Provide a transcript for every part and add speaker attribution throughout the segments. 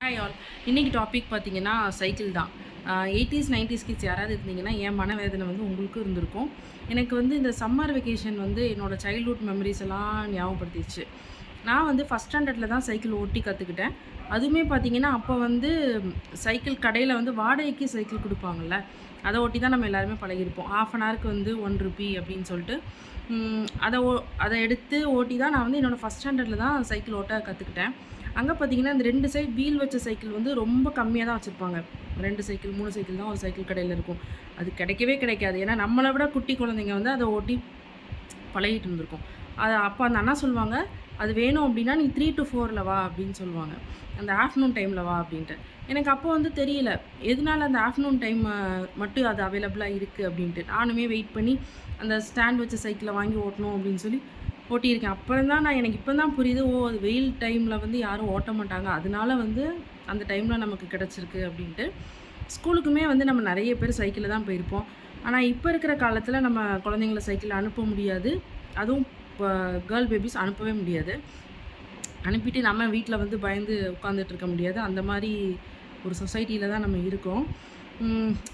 Speaker 1: Hi all இன்றைக்கி topic பார்த்தீங்கன்னா cycle தான். எயிட்டிஸ் நைன்டிஸ் கிட்ஸ் யாராவது இருந்தீங்கன்னா என் மனவேதனை வந்து உங்களுக்கும் இருந்திருக்கும். எனக்கு வந்து இந்த சம்மர் வெக்கேஷன் வந்து என்னோடய சைல்ட்ஹுட் மெமரிஸ் எல்லாம் ஞாபகப்படுத்திடுச்சு நான் வந்து ஃபஸ்ட் ஸ்டாண்டர்டில் தான் சைக்கிள் ஓட்டி கற்றுக்கிட்டேன் அதுவுமே பார்த்தீங்கன்னா அப்போ வந்து சைக்கிள் கடையில் வந்து வாடகைக்கு சைக்கிள் கொடுப்பாங்கள்ல அதை ஓட்டி தான் நம்ம எல்லாருமே பழகிருப்போம் ஆஃப் அன் ஹவருக்கு வந்து ஒன் ருபி அப்படின்னு சொல்லிட்டு அதை ஓ அதை எடுத்து ஓட்டி தான் நான் வந்து என்னோடய ஃபஸ்ட் ஸ்டாண்டர்டில் தான் சைக்கிள் ஓட்ட கற்றுக்கிட்டேன் அங்கே பார்த்தீங்கன்னா இந்த ரெண்டு சைடு வீல் வச்ச சைக்கிள் வந்து ரொம்ப கம்மியாக தான் வச்சுருப்பாங்க. ரெண்டு சைக்கிள் மூணு சைக்கிள் தான் ஒரு சைக்கிள் கடையில் இருக்கும். அது கிடைக்கவே கிடைக்காது. ஏன்னா நம்மளை விட குட்டி குழந்தைங்க வந்து அதை ஓட்டி பழகிட்டு இருந்திருக்கும். அது அப்போ அந்த அண்ணா சொல்லுவாங்க அது வேணும் அப்படின்னா நீ த்ரீ டு ஃபோரில் வா அப்படின்னு சொல்லுவாங்க. அந்த ஆஃப்டர்நூன் டைமில் வா அப்படின்ட்டு. எனக்கு அப்போ வந்து தெரியல எதனால அந்த ஆஃப்டர்நூன் டைம் மட்டும் அது அவைலபிளாக இருக்குது அப்படின்ட்டு. நானுமே வெயிட் பண்ணி அந்த ஸ்டாண்ட் வச்ச சைக்கிளை வாங்கி ஓட்டணும் அப்படின்னு சொல்லி ஓட்டியிருக்கேன் அப்புறம் தான் நான் எனக்கு இப்போ தான் புரியுது ஓ அது வெயில் டைமில் வந்து யாரும் ஓட்ட மாட்டாங்க. அதனால வந்து அந்த டைமில் நமக்கு கிடச்சிருக்கு அப்படின்ட்டு. ஸ்கூலுக்குமே வந்து நம்ம நிறைய பேர் சைக்கிளில் தான் போயிருப்போம். ஆனால் இப்போ இருக்கிற காலத்தில் நம்ம குழந்தைங்கள சைக்கிளில் அனுப்ப முடியாது. அதுவும் இப்போ கேர்ள் பேபிஸ் அனுப்பவே முடியாது. அனுப்பிட்டு நம்ம வீட்டில் வந்து பயந்து உட்காந்துட்டு இருக்க முடியாது. அந்த மாதிரி ஒரு சொசைட்டியில் தான் நம்ம இருக்கோம்.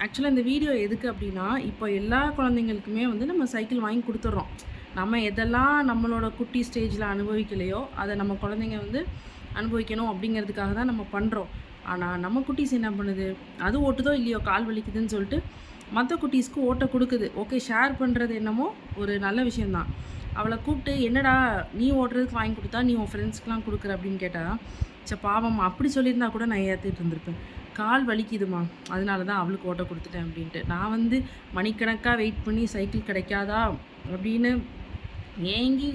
Speaker 1: ஆக்சுவலாக இந்த வீடியோ எதுக்கு அப்படின்னா இப்போ எல்லா குழந்தைங்களுக்குமே வந்து நம்ம சைக்கிள் வாங்கி கொடுத்துட்றோம். நம்ம எதெல்லாம் நம்மளோட குட்டி ஸ்டேஜில் அனுபவிக்கலையோ அதை நம்ம குழந்தைங்க வந்து அனுபவிக்கணும் அப்படிங்கிறதுக்காக தான் நம்ம பண்ணுறோம் ஆனால் நம்ம குட்டீஸ் என்ன பண்ணுது? அது ஓட்டுதோ இல்லையோ கால் வலிக்குதுன்னு சொல்லிட்டு மற்ற குட்டீஸ்க்கு ஓட்ட கொடுக்குது. ஓகே ஷேர் பண்ணுறது என்னமோ ஒரு நல்ல விஷயந்தான் அவளை கூப்பிட்டு என்னடா நீ ஓட்டுறதுக்கு வாங்கி கொடுத்தா நீ உன் ஃப்ரெண்ட்ஸ்க்குலாம் கொடுக்குற? அப்படின்னு கேட்டால் சே பாவம் அப்படி சொல்லியிருந்தா கூட நான் ஏற்றிட்டு இருந்திருப்பேன். கால் வலிக்குதுமா அதனால தான் அவளுக்கு ஓட்ட கொடுத்துட்டேன் அப்படின்ட்டு. நான் வந்து மணிக்கணக்காக வெயிட் பண்ணி சைக்கிள் கிடைக்காதா? அப்படின்னு ஏங்கி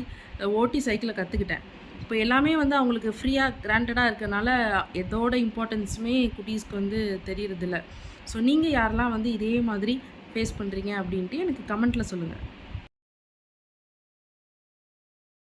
Speaker 1: ஓட்டி சைக்கிளை கற்றுக்கிட்டேன் இப்போ எல்லாமே வந்து அவங்களுக்கு ஃப்ரீயாக கிராண்டடாக இருக்கிறனால எதோட இம்பார்ட்டன்ஸுமே குட்டீஸ்க்கு வந்து தெரியறதில்ல. ஸோ நீங்கள் யாரெல்லாம் வந்து இதே மாதிரி ஃபேஸ் பண்ணுறீங்க அப்படின்ட்டு எனக்கு கமெண்ட்டில் சொல்லுங்கள்